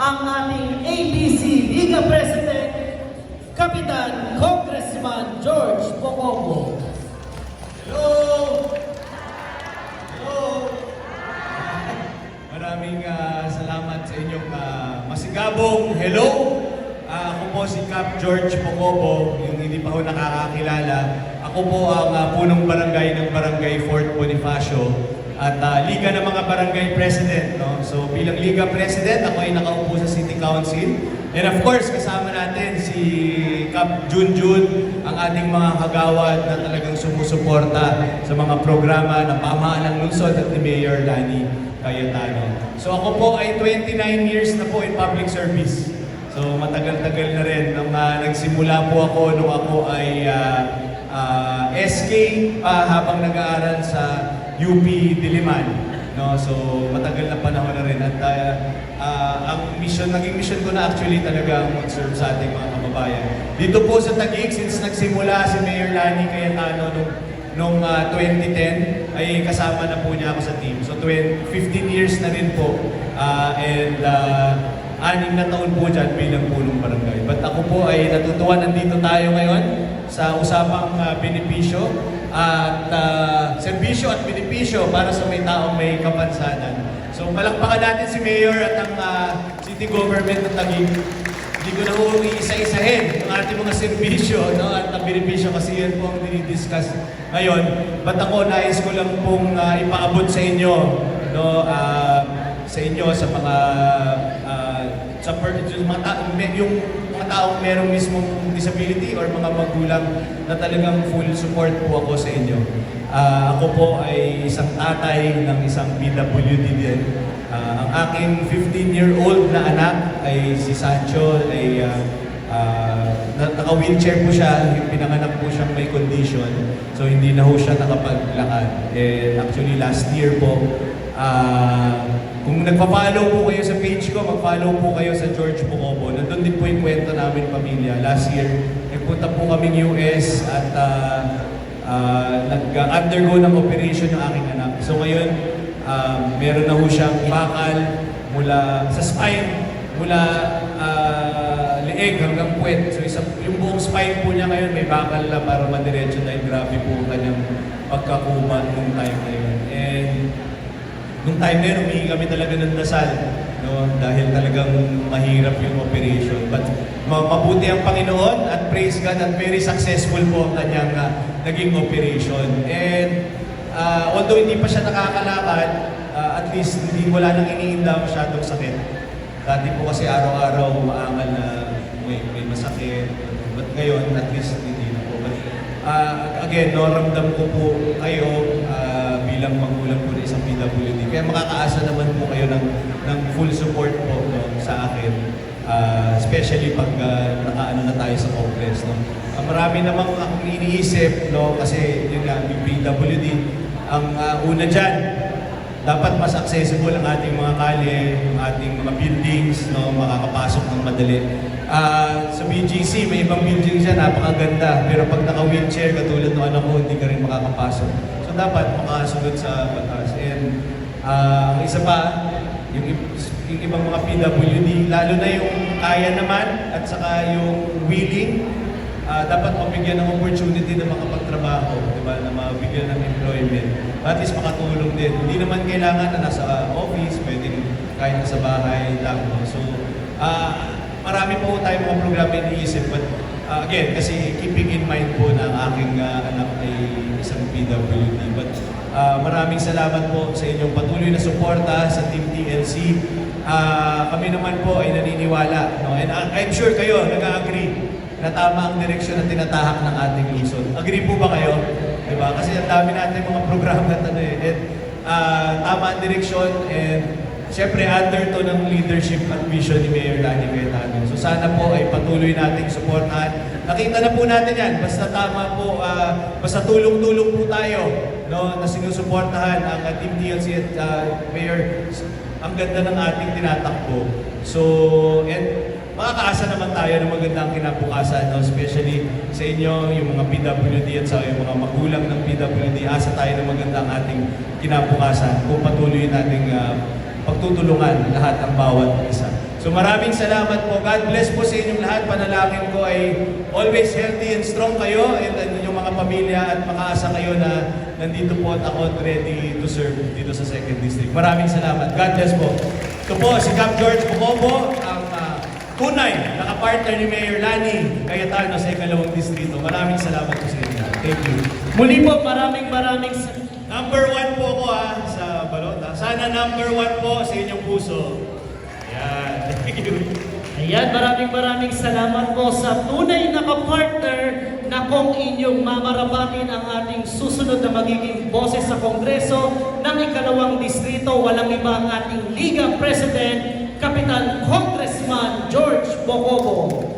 ang ating ABC Liga President, Kapitan Congressman George Pocomo. Hello! Hello! Maraming ah, salamat sa inyong ah, masigabong hello. Ah, ako po si Cap George Pocobo, yung hindi pa ho nakakakilala. Ako po ang ah, punong barangay ng Barangay Fort Bonifacio at ah, Liga ng mga Barangay President. No? So bilang Liga President, ako ay nakaupo sa City Council. And of course, kasama natin si Cap Junjun, ang ating mga kagawad na talagang sumusuporta sa mga programa ng pamahalaan ng lungsod at ni Mayor Lani Cayetano. So ako po ay 29 years na po in public service. So matagal-tagal na rin nung ah, nagsimula po ako nung ako ay ah, ah, SK pa habang nag-aaral sa UP Diliman. No, so matagal na panahon na rin at ah, ah, ang mission, naging mission ko na actually talaga mag-serve sa ating mga kababayan. Dito po sa Taguig, since nagsimula si Mayor Lani Cayetano nung, nung ah, 2010, ay kasama na po niya ako sa team. So 20, 15 years na rin po Ah, and ah, anim na taon po dyan bilang punong barangay. But ako po ay natutuwa nandito tayo ngayon sa usapang ah, benepisyo at ah, serbisyo at benepisyo para sa may taong may kapansanan. So palakpakan natin si Mayor at ang ah, City Government ng Taguig. Hindi ko na ho isa-isahin ang ating mga serbisyo no, at ang benepisyo kasi yan po ang dinidiscuss ngayon. But ako, nais ko lang pong ah, ipaabot sa inyo no, ah, sa inyo sa mga ah, sa per, yung yung taong merong mismong disability or mga magulang na talagang full support po ako sa inyo. Ah, ako po ay isang tatay ng isang PWD din. Ah, ang aking 15-year-old na anak ay si Sancho ay ah, na- naka-wheelchair po siya, yung pinanganak po siyang may condition. So hindi na ho siya nakapaglakad. And actually last year po, ah, kung nagpa-follow po kayo sa page ko, mag-follow po kayo sa George Pocobo. Nandun din po yung kwento namin pamilya. Last year, nagpunta po kaming US at ah, ah, nag-undergo ng operation yung aking anak. So ngayon, ah, meron na ho siyang bakal mula sa spine, mula ah, leeg hanggang puwet. So isang, yung buong spine po niya ngayon may bakal na para madiretso dahil grabe po ang kanyang pagkakuman nung time na yun. And Nung time na yun, humingi kami talaga ng dasal. No? Dahil talagang mahirap yung operation. But ma- mabuti ang Panginoon at praise God at very successful po ang kanyang ah, naging operation. And ah, although hindi pa siya nakakalakad, ah, at least hindi wala nang iniinda masyadong sakit. Dati po kasi araw-araw umaangal na may, may masakit. But ngayon, at least hindi na po. But, ah, again, no, ramdam ko po kayo ah, bilang magulang po ng isang PWD. Kaya makakaasa naman po kayo ng, ng full support po no, sa akin. Ah, especially pag ah, nakaano na tayo sa Congress. No. Ah, marami namang akong iniisip no, kasi yun nga, yung PWD, ang ah, una dyan, dapat mas accessible ang ating mga kalye, yung ating mga buildings, no, makakapasok ng madali. Ah, sa BGC, may ibang building siya, napakaganda. Pero pag naka-wheelchair, katulad ng anak ko, hindi ka rin makakapasok. So dapat makasunod sa batas. And ah, ang isa pa, yung, yung ibang mga PWD, lalo na yung kaya naman at saka yung willing, Ah, dapat mabigyan ng opportunity na makapagtrabaho, di ba? Na mabigyan ng employment. At least makatulong din. Hindi naman kailangan na nasa ah, office, pwedeng kahit nasa bahay lang. So, ah, marami po tayong mga programa iniisip. But ah, again, kasi keeping in mind po na aking ah, anak ay isang PWD. But ah, maraming salamat po sa inyong patuloy na suporta sa Team TLC. Ah, kami naman po ay naniniwala. No? And ah, I'm sure kayo, nag-agree na tama ang direksyon na tinatahak ng ating lungsod. Agree po ba kayo? Di ba? Kasi ang dami natin mga programa at ano eh. And, ah, tama ang direksyon and syempre under to ng leadership at vision ni Mayor Lani Cayetano. So sana po ay patuloy nating suportahan. Nakita na po natin yan. Basta tama po, ah, basta tulong-tulong po tayo no, na sinusuportahan ang uh, Team TLC at ah, Mayor. Ang ganda ng ating tinatakbo. So, and makakaasa naman tayo ng magandang kinabukasan, no? especially sa inyo, yung mga PWD at sa yung mga magulang ng PWD, asa tayo ng magandang ating kinabukasan kung patuloy nating ah, pagtutulungan lahat ang bawat isa. So maraming salamat po. God bless po sa inyong lahat. Panalangin ko ay always healthy and strong kayo and ang inyong mga pamilya at makaasa kayo na nandito po at ako ready to serve dito sa second district. Maraming salamat. God bless po. Ito po si Cap George Bucobo, ang ah, tunay na kapartner ni Mayor Lani Cayetano sa ikalawang distrito. Maraming salamat po sa inyo. Thank you. Muli po, maraming maraming sa- Number one po ako ha, sa balota. Sana number one po sa inyong puso. Yan. Thank you. Ayan, maraming maraming salamat po sa tunay na kapartner na kung inyong mamarapatin ang ating susunod na magiging boses sa Kongreso ng ikalawang distrito. Walang iba ang ating Liga President, Kapitan Congressman George Bocobo.